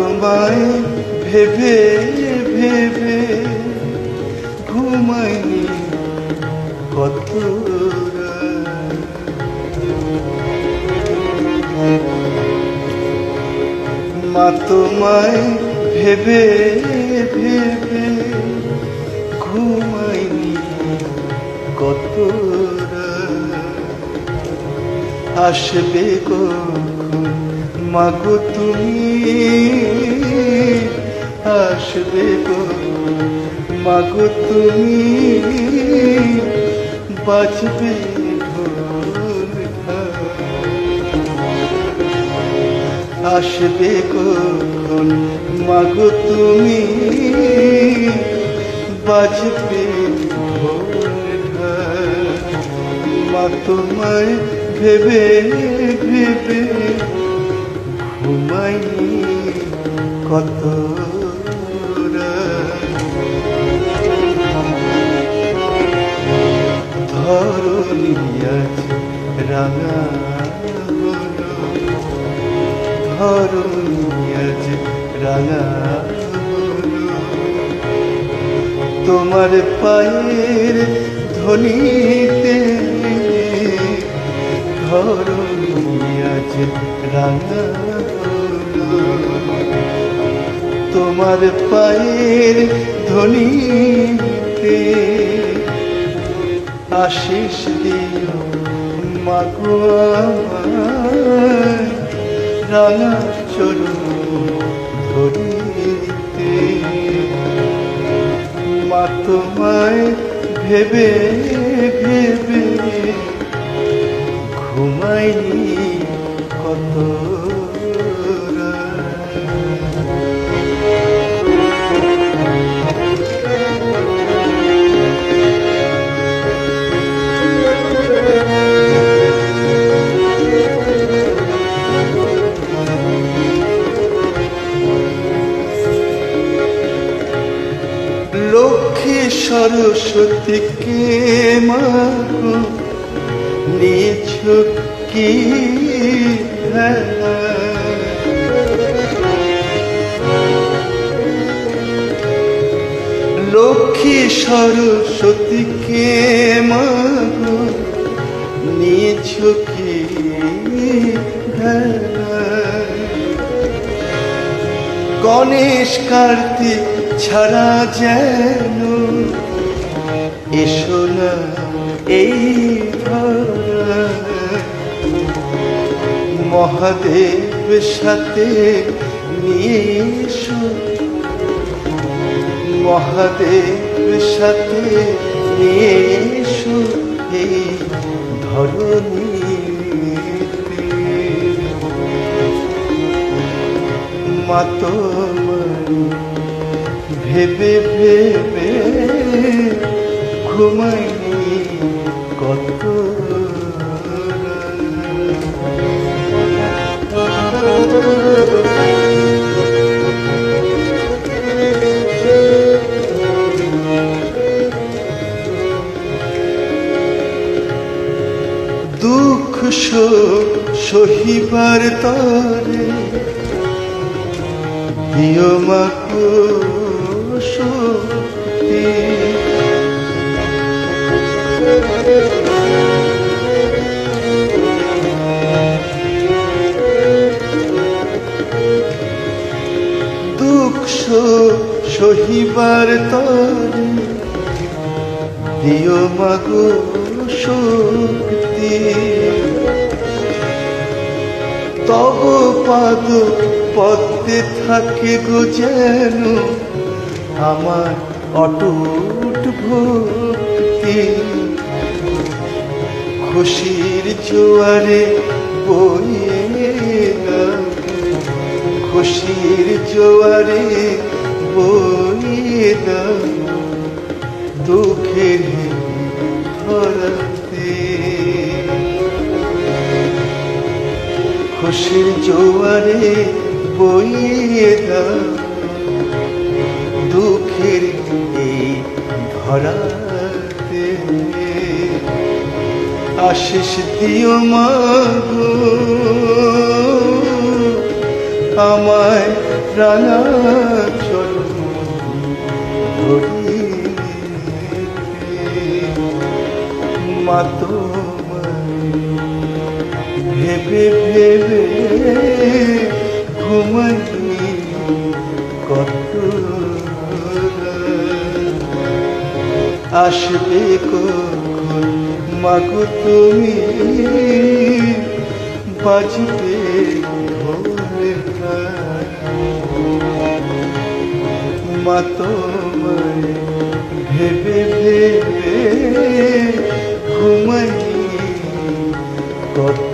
তোমায় ভেবে ভেবে ঘুমাইনি কত। মা তোমায় ভেবে ভেবে ঘুমাইনি কত আসবে কখন মাগো তুমি, আসবে কখন মাগো তুমি ঢোল আসবে কখন মাগো তুমি ঢোল মা তোমায় ভেবে ভেবে কত ধরণী আজ রাঙা ধরণী তোমার পায়ের ধ্বনিতে ধরণী আজ রাঙা। তোমার পায়ের ধ্বনিতে আশিস দিও মাগো রাঙা ধরিতে। মা তোমায় ভেবে ভেবে ঘুমাইনি সরস্বতীকে মাগো নিছ কি? লক্ষ্মী সরস্বতীকে মাগো নিছ কি ভেলা? গণেশ কার্তিক ছাড়া যেন এসো না এই মহাদেব সাথে নিয়ে এসো। মহাদেব সাথে নিয়ে এসো এই ধরনী মা তোমায় ভেবে ভেবে ঘুমাইনি কত দুঃখ সহিবার তরে। দিও মাকো দুঃখ সহিবার তরে দিও মাগো শক্তি। তব পাদ পদ্মে থাকে গো যেন আমার অটুট ভক্তি। খুশির জোয়ারে বইয়ে খুশির জোয়ারে বইয়ে দুঃখের ধরাতে খুশির জোয়ারে বইয়ে দাও। ধরাতে আশিস দিও মাগো। আমায় রাঙা ধরিতে ভেবে ভেবে ঘুমাই আসবে কখন? মাগো তুমি বাজবে ভোরে ভেবে ভেবে ঘুমাই কত